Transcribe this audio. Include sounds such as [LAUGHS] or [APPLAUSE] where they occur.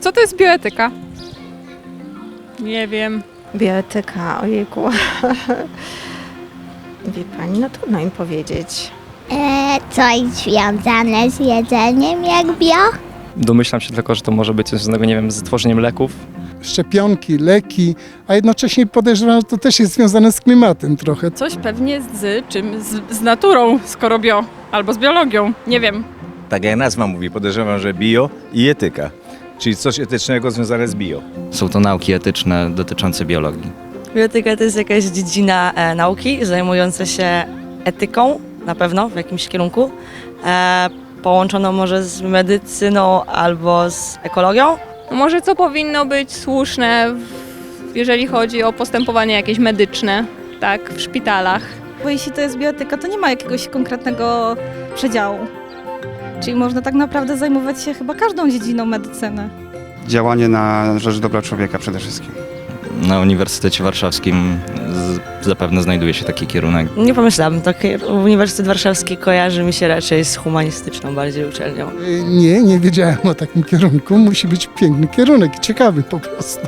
Co to jest bioetyka? Nie wiem. Bioetyka, ojejku. [LAUGHS] Wie pani, no trudno im powiedzieć. E, coś związane z jedzeniem jak bio? Domyślam się tylko, że to może być coś związanego, nie wiem, z tworzeniem leków. szczepionki, leki, a jednocześnie podejrzewam, że to też jest związane z klimatem trochę. Coś pewnie z czym? Z, z naturą, skoro bio. Albo z biologią. Nie wiem. Tak jak nazwa mówi, podejrzewam, że bio i etyka. Czyli coś etycznego związane z bio. Są to nauki etyczne dotyczące biologii. Bioetyka to jest jakaś dziedzina e, nauki zajmująca się etyką, na pewno w jakimś kierunku, e, połączoną może z medycyną albo z ekologią. Może co powinno być słuszne, w- jeżeli chodzi o postępowanie jakieś medyczne, tak, w szpitalach. Bo jeśli to jest bioetyka, to nie ma jakiegoś konkretnego przedziału. Czyli można tak naprawdę zajmować się chyba każdą dziedziną medycyny. Działanie na rzecz dobra człowieka przede wszystkim. Na Uniwersytecie Warszawskim z, zapewne znajduje się taki kierunek. Nie pomyślałam, tak Uniwersytet Warszawski kojarzy mi się raczej z humanistyczną bardziej uczelnią. Nie, nie wiedziałem o takim kierunku. Musi być piękny kierunek, ciekawy po prostu.